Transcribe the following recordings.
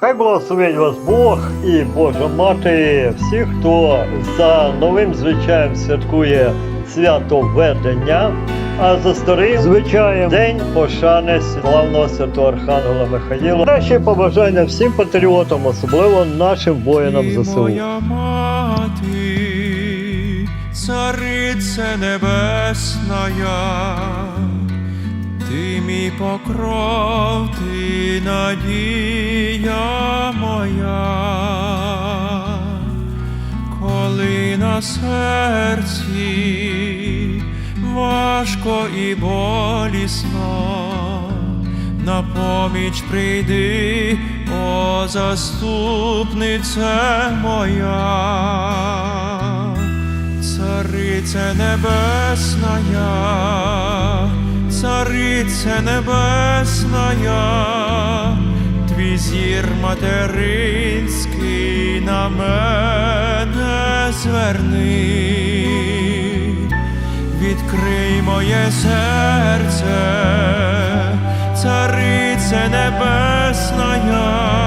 Хай благословить вас Бог і Божа Мати, всі, хто за новим звичаєм святкує свято ведення, а за старим звичаєм День пошани славного святого Архангела Михаїла. Наші побажання всім патріотам, особливо нашим воїнам ЗСУ. моя мати, царице небесная, ти мій покров, ти надія моя, коли на серці важко і болісно на поміч прийди, о заступнице моя, царице небесная, царице небесная, зір материнський на мене зверни. Відкрий моє серце, царице небесная,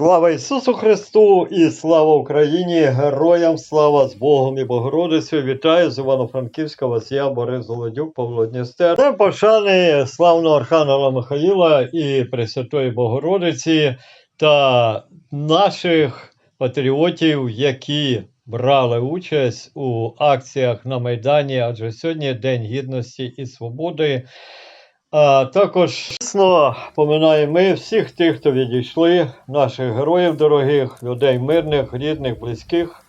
Слава Ісусу Христу і слава Україні! Героям слава з Богом і Богородицею! Вітаю з Івано-Франківська вас я, Борис Золодюк, Павло Дністер. Це пошани славного Архангела Михаїла і Пресвятої Богородиці та наших патріотів, які брали участь у акціях на Майдані, адже сьогодні День Гідності і Свободи. А також дійсно поминаємо ми всіх тих, хто відійшли, наших героїв дорогих, людей мирних, рідних, близьких.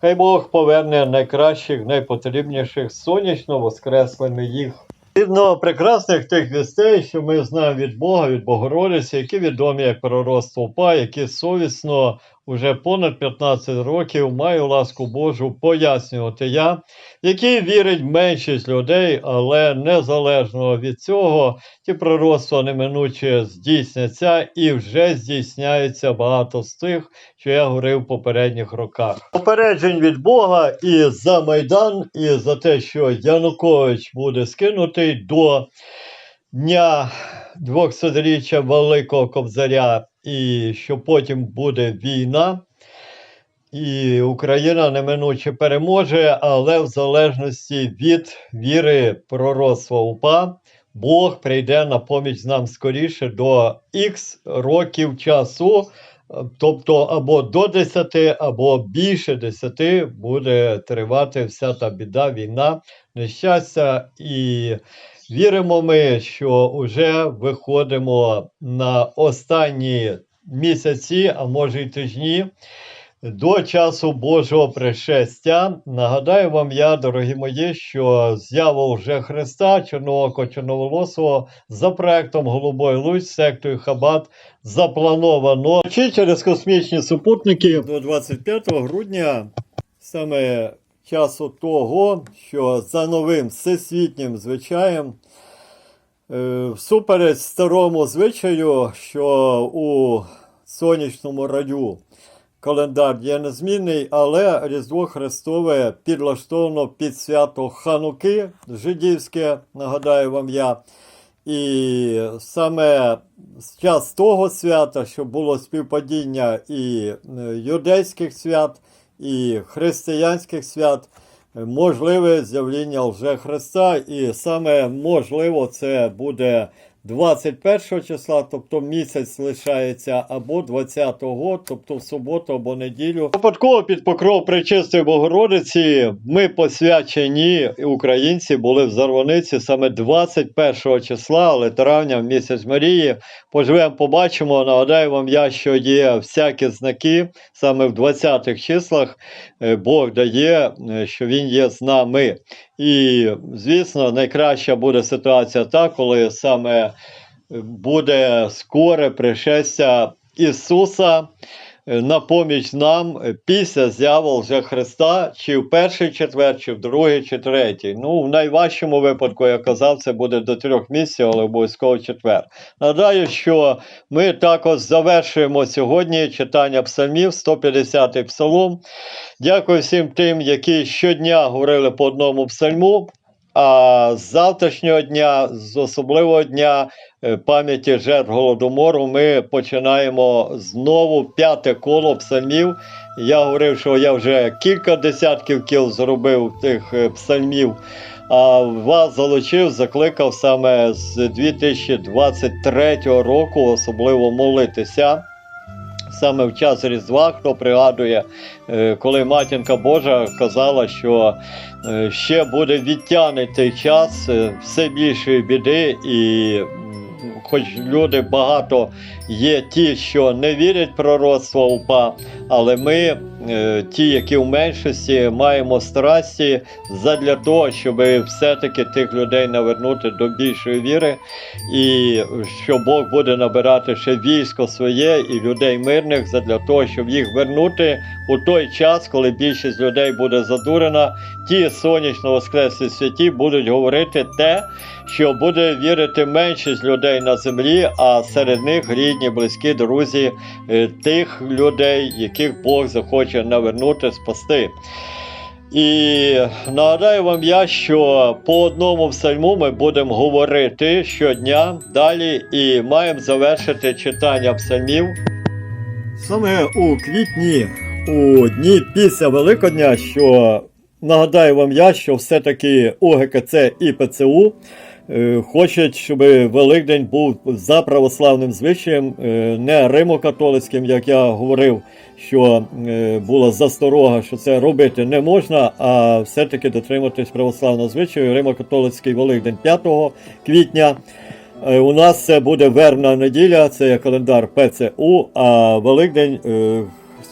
Хай Бог поверне найкращих, найпотрібніших, сонячно воскреслими їх. Згідно прекрасних тих вістей, що ми знаємо від Бога, від Богородиці, які відомі як пророцтво УПА, які совісно уже понад 15 років маю ласку Божу пояснювати я, який вірить меншість людей, але незалежно від цього, ті пророцтва неминуче здійсняться і вже здійсняється багато з тих, що я говорив в попередніх роках. Попереджень від Бога і за Майдан, і за те, що Янукович буде скинутий до дня 200-річчя Великого Кобзаря, і що потім буде війна. І Україна неминуче переможе, але в залежності від віри пророцтва УПА, Бог прийде на поміч нам скоріше до Х років часу, тобто або до 10, або більше 10 буде тривати вся та біда, війна, нещастя. І віримо ми, що вже виходимо на останні місяці, а може й тижні до часу Божого пришестя. Нагадаю вам я, дорогі мої, що з'яву вже Христа, Чорноокого Чорноволосого за проектом Голубой Луч, сектою Хабат заплановано чи через космічні супутники до 25 грудня, саме часу того, що за новим всесвітнім звичаєм. Е, Всупереч старому звичаю, що у сонячному раю календар є незмінний, але Різдво Христове підлаштовано під свято Хануки жидівське, нагадаю вам я. І саме з час того свята, що було співпадіння і е, юдейських свят, і християнських свят, можливе з'явління лже Христа, і саме можливо це буде 21 числа, тобто місяць лишається, або 20-го, тобто в суботу або неділю. Випадково під покров Пречистої Богородиці ми посвячені українці були в Зарваниці саме 21 числа, але травня в місяць Марії. Поживемо, побачимо. Нагадаю вам я, що є всякі знаки саме в 20-х числах. е, Бог дає, е, що Він є з нами. І, звісно, найкраща буде ситуація та, коли саме буде скоре пришестя Ісуса. на поміч нам після з'яви вже Христа, чи в перший четвер, чи в другий, чи третій. Ну, в найважчому випадку, я казав, це буде до трьох місяців, але обов'язково четвер. Нагадаю, що ми також завершуємо сьогодні читання псалмів, 150-й псалом. Дякую всім тим, які щодня говорили по одному псальму. А з завтрашнього дня, з особливого дня е, пам'яті жертв голодомору, ми починаємо знову п'яте коло псальмів. Я говорив, що я вже кілька десятків кіл зробив тих е, псальмів. А вас залучив, закликав саме з 2023 року, особливо молитися. Саме в час Різдва, хто пригадує, е, коли матінка Божа казала, що е, ще буде відтягнутий час е, все більшої біди, і хоч люди багато є ті, що не вірять пророцтва УПА, але ми, е, ті, які в меншості, маємо страсті задля того, щоб все-таки тих людей навернути до більшої віри, і що Бог буде набирати ще військо своє і людей мирних задля того, щоб їх вернути у той час, коли більшість людей буде задурена. Ті сонячно воскреслі святі будуть говорити те, що буде вірити меншість людей на землі, а серед них рідні, близькі, друзі е, тих людей, яких Бог захоче навернути, спасти. І нагадаю вам я, що по одному псальму ми будемо говорити щодня далі і маємо завершити читання псальмів. Саме у квітні, у дні після Великодня, що нагадаю вам я, що все-таки УГКЦ і ПЦУ хочуть, щоб Великдень був за православним звичаєм, е, не римо-католицьким, як я говорив, що е, була засторога, що це робити не можна, а все-таки дотриматись православного звичаю. Римо-католицький Великдень 5 квітня. Е, У нас це буде вербна неділя, це є календар ПЦУ, а Великдень е,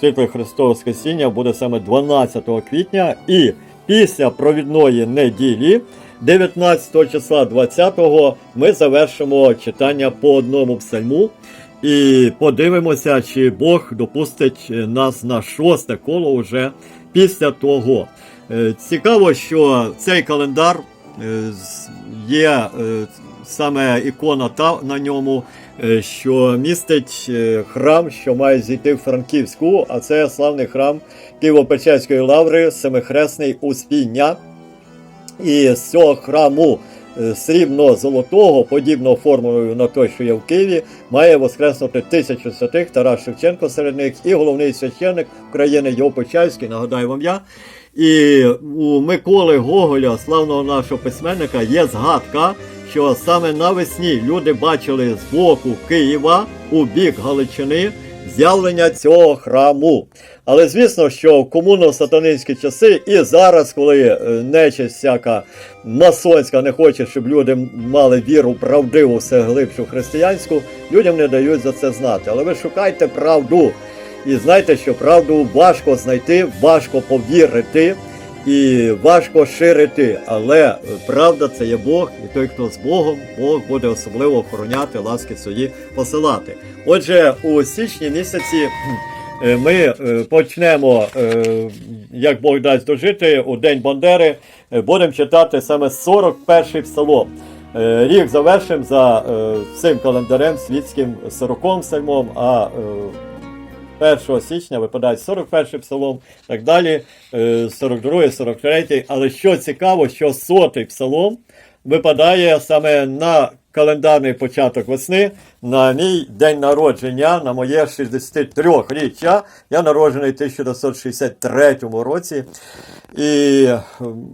Світле Христове Воскресіння буде саме 12 квітня. І після провідної неділі, 19 числа 20-го, ми завершимо читання по одному псальму. І подивимося, чи Бог допустить е, нас на шосте коло вже після того. Е, Цікаво, що цей календар е, є саме ікона та на ньому, що містить храм, що має зійти в Франківську, а це славний храм Києво-Печерської лаври, Семихресний Успіння. І з цього храму е, срібно-золотого, подібного формулою на той, що є в Києві, має воскреснути тисячу святих Тарас Шевченко серед них і головний священник України Йов Печерський, нагадаю вам я. І у Миколи Гоголя, славного нашого письменника, є згадка, що саме навесні люди бачили з боку Києва у бік Галичини з'явлення цього храму. Але звісно, що в комуно-сатанинські часи і зараз, коли е, нечисть всяка масонська не хоче, щоб люди мали віру правдиву, все глибшу християнську, людям не дають за це знати. Але ви шукайте правду. І знайте, що правду важко знайти, важко повірити і важко ширити. Але правда це є Бог, і той, хто з Богом, Бог буде особливо охороняти, ласки свої посилати. Отже, у січні місяці. е, Ми е, почнемо, е, як Бог дасть дожити, у День Бандери. Будемо читати саме 41-й псалом. Рік завершимо за цим календарем світським 40-м псальмом, а 1 січня випадає 41 псалом, так далі, е, 42, 43. Але що цікаво, що сотий псалом випадає саме на календарний початок весни, на мій день народження, на моє 63-річчя. Я народжений в 1963 році. І ем,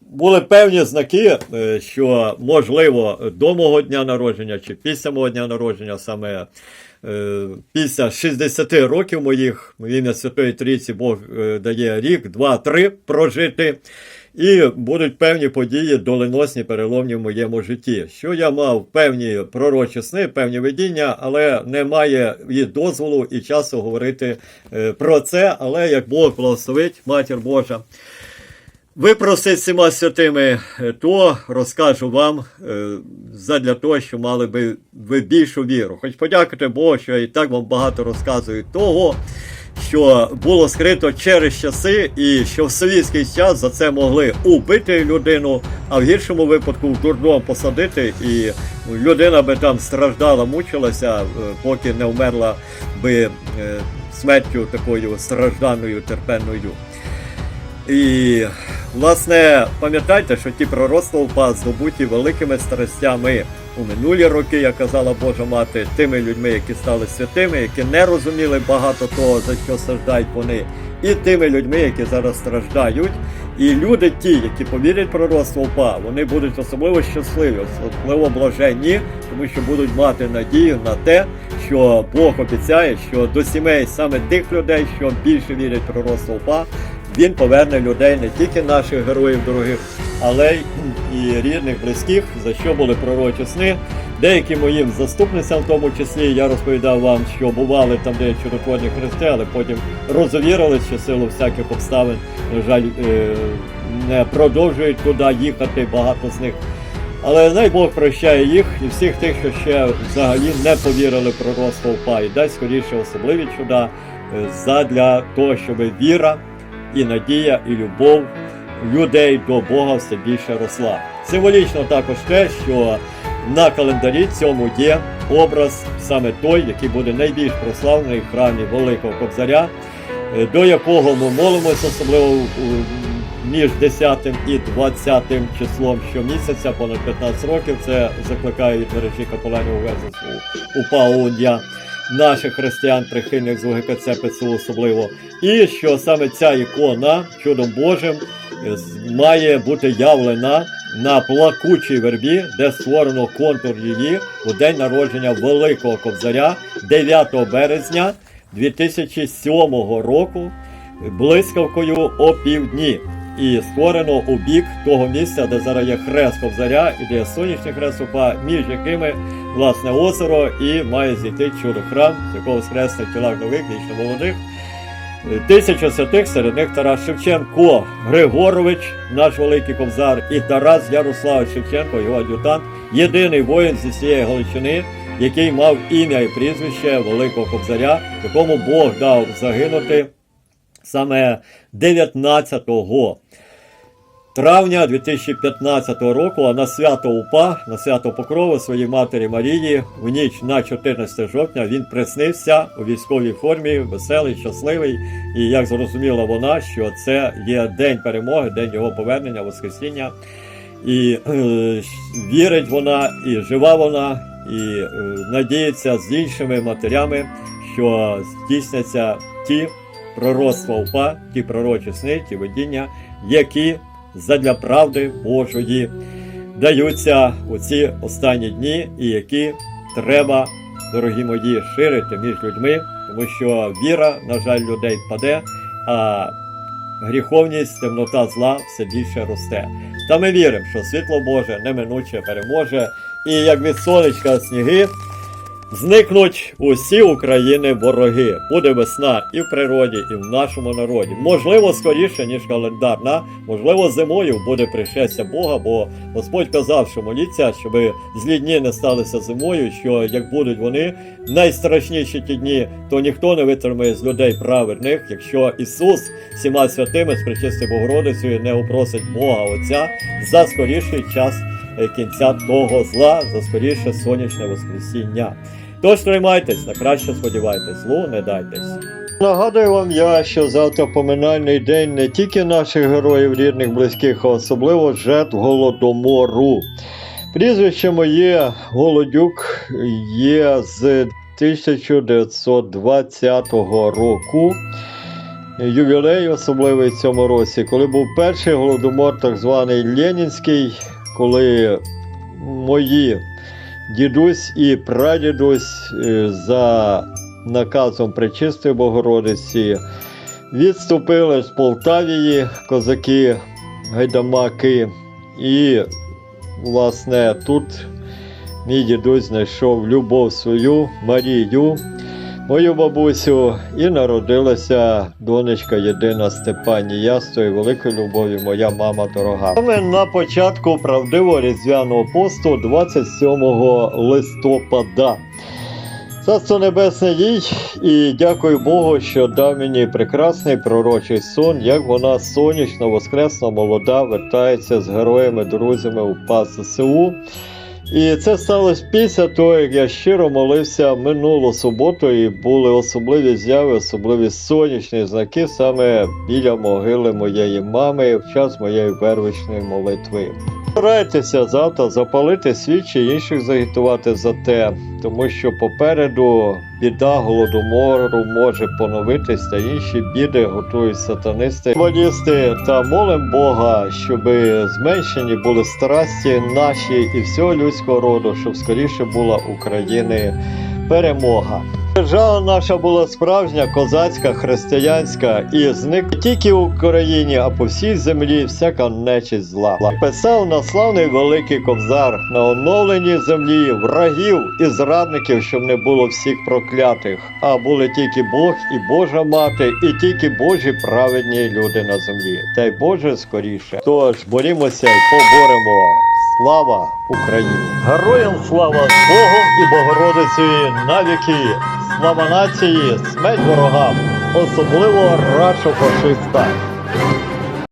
були певні знаки, е, що можливо до мого дня народження чи після мого дня народження, саме е, після 60 років моїх, в ім'я Святої Трійці Бог е, дає рік, два, три прожити. І будуть певні події доленосні, переломні в моєму житті. Що я мав певні пророчі сни, певні видіння, але немає і дозволу і часу говорити е, про це. Але як Бог благословить, матір Божа. Випросить всіма святими, е, то розкажу вам е, задля того, що мали би ви більшу віру. Хоч подякувати Богу, що я і так вам багато розказую того, що було скрито через часи, і що в совєтський час за це могли убити людину, а в гіршому випадку в дурдом посадити, і людина би там страждала, мучилася, е, поки не вмерла би смертю такою стражданою, терпенною. І, власне, пам'ятайте, що ті пророцтва здобуті великими страстями у минулі роки, як казала Божа Мати, тими людьми, які стали святими, які не розуміли багато того, за що страждають вони, і тими людьми, які зараз страждають. І люди, ті, які повірять пророцтво упа, вони будуть особливо щасливі, особливо блаженні, тому що будуть мати надію на те, що Бог обіцяє, що до сімей саме тих людей, що більше вірять пророцтво упа, він поверне людей не тільки наших героїв дорогих, але й рідних, близьких, за що були пророчі сни. Деяким моїм заступницям, в тому числі, я розповідав вам, що бували там де чудотворні хрести, але потім розовірились, що силу всяких обставин, на жаль, е, не продовжують туди їхати багато з них. Але най Бог прощає їх і всіх тих, що ще взагалі не повірили в пророцтво і дасть скоріше особливі чуда е, задля того, щоб віра і надія, і любов людей до Бога все більше росла. Символічно також те, що на календарі цьому є образ саме той, який буде найбільш прославлений в храмі Великого Кобзаря, е, до якого ми молимося, особливо між 10 і 20 числом щомісяця, понад 15 років. Це закликає від мережі капеланів УПА УНДЯ наших християн, прихильних з УГКЦ ПЦУ особливо. І що саме ця ікона чудом Божим е, має бути явлена на плакучій вербі, де створено контур її у день народження Великого Кобзаря 9 березня 2007 року блискавкою о півдні. І створено у бік того місця, де зараз є хрест Кобзаря і де є сонячний хрест упа, між якими власне озеро і має зійти чудо храм, з якого скреслять тіла нових, вічно молодих. Тисяча святих, серед них Тарас Шевченко, Григорович, наш великий ковзар, і Тарас Ярославович Шевченко, його ад'ютант, єдиний воїн зі всієї Галичини, який мав ім'я і прізвище Великого Кобзаря, якому Бог дав загинути саме 19 травня 2015 року, а на свято УПА, на свято Покрови своїй матері Марії, в ніч на 14 жовтня він приснився у військовій формі, веселий, щасливий. І як зрозуміла вона, що це є день перемоги, день його повернення, Воскресіння. І е, вірить вона, і жива вона, і е, надіється з іншими матерями, що здійсняться ті пророцтва УПА, ті пророчі сни, ті видіння, які задля правди Божої даються у ці останні дні, і які треба, дорогі мої, ширити між людьми, тому що віра, на жаль, людей паде, а гріховність, темнота зла все більше росте. Та ми віримо, що світло Боже неминуче переможе, і як від сонечка сніги. Зникнуть усі України вороги. Буде весна і в природі, і в нашому народі. Можливо, скоріше, ніж календарна, можливо, зимою буде пришестя Бога, бо Господь казав, що моліться, щоб злі дні не сталися зимою, що як будуть вони найстрашніші ті дні, то ніхто не витримає з людей праведних, якщо Ісус всіма святими з причистою Богородицею не упросить Бога Отця за скоріший час кінця того зла, за скоріше сонячне воскресіння. Тож тримайтесь, на краще сподівайтесь, злу не дайтесь. Нагадую вам я, що завтра поминальний день не тільки наших героїв, рідних, близьких, а особливо жертв голодомору. Прізвище моє Голодюк є з 1920 року. Ювілей особливий в цьому році, коли був перший голодомор, так званий Ленінський, коли мої дідусь і прадідусь е, за наказом Пречистої Богородиці відступили з Полтавії козаки, гайдамаки, і, власне, тут мій дідусь знайшов любов свою Марію. Мою бабусю, і народилася донечка єдина Степанія з тої великої любові, моя мама дорога. Саме на початку правдивого різдвяного посту 27 листопада. Царство Небесне їй, і дякую Богу, що дав мені прекрасний пророчий сон, як вона сонячно, воскресно, молода, вертається з героями, друзями у ПАС ЗСУ. І це сталося після того, як я щиро молився минулу суботу, і були особливі зяви, особливі сонячні знаки саме біля могили моєї мами в час моєї первичної молитви. Старайтеся завтра запалити свічі, інших загітувати за те, тому що попереду біда голодомору може поновитись, та інші біди готують сатанисти, валісти та молим Бога, щоб зменшені були страсті наші і всього людського роду, щоб скоріше була України перемога. Держава наша була справжня, козацька, християнська, і зник тільки в Україні, а по всій землі всяка нечисть зла. Писав на славний великий ковзар на оновленій землі врагів і зрадників, щоб не було всіх проклятих, а були тільки Бог і Божа мати, і тільки Божі праведні люди на землі. Та й Боже скоріше. Тож борімося і поборемо. Слава Україні! Героям слава Богом і Богородицею навіки! Слава нації, смерть ворогам, особливо рашо фашиста.